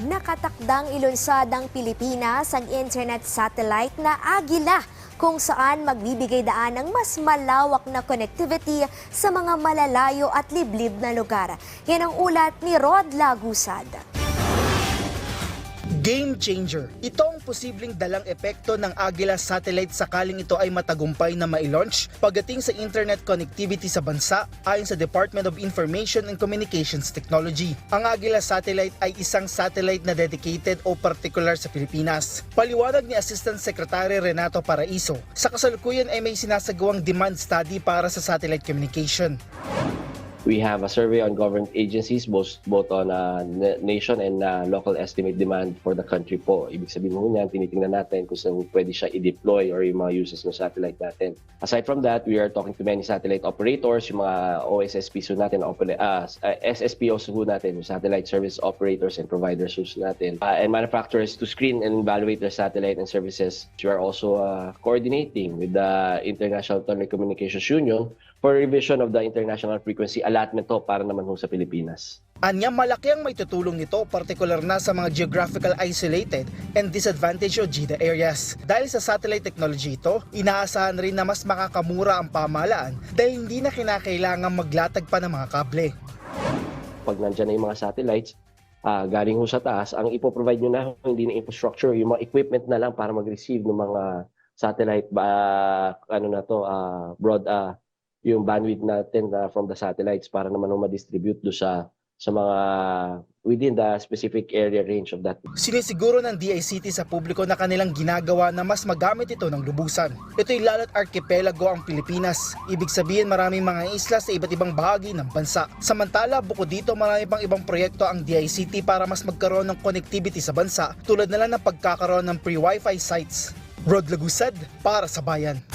Nakatakdang ilunsad ng Pilipinas ang internet satellite na Agila kung saan magbibigay daan ng mas malawak na connectivity sa mga malalayo at liblib na lugar. Yan ang ulat ni Rod Lagusad. Game changer. Ito ang posibleng dalang epekto ng Agila satellite sakaling ito ay matagumpay na mai-launch pagdating sa internet connectivity sa bansa ayon sa Department of Information and Communications Technology. Ang Agila satellite ay isang satellite na dedicated o particular sa Pilipinas. Paliwanag ni Assistant Secretary Renato Paraiso, sa kasalukuyan ay may sinasagawang demand study para sa satellite communication. We have a survey on government agencies, both, both on uh, na- nation and uh, local estimate demand for the country po. Ibig sabihin mo niyan, tinitingnan natin kung saan pwede siya i-deploy or yung mga uses ng satellite natin. Aside from that, we are talking to many satellite operators, yung mga OSSPs ho natin, uh, SSPOs ho natin, yung satellite service operators and providers ho natin, uh, and manufacturers to screen and evaluate their satellite and services. We are also uh, coordinating with the International Telecommunications Union for revision of the international frequency allotment to para naman ho sa Pilipinas. Anya malaki ang may tutulong nito partikular na sa mga geographical isolated and disadvantaged o GIDA areas. Dahil sa satellite technology ito, inaasahan rin na mas makakamura ang pamahalaan dahil hindi na kinakailangan maglatag pa ng mga kable. Pag nandyan na yung mga satellites, ah, galing ho sa taas, ang ipoprovide nyo na hindi na infrastructure, yung mga equipment na lang para mag-receive ng mga satellite ba ano na to ah, broad ah, yung bandwidth natin ah, from the satellites para naman ma-distribute do sa sa mga within the specific area range of that Sinisiguro ng DICT sa publiko na kanilang ginagawa na mas magamit ito ng lubusan. Ito'y lalo't archipelago ang Pilipinas. Ibig sabihin maraming mga isla sa iba't ibang bahagi ng bansa. Samantala, bukod dito marami pang ibang proyekto ang DICT para mas magkaroon ng connectivity sa bansa tulad na lang ng pagkakaroon ng pre-Wi-Fi sites. Rod Lagusad para sa Bayan.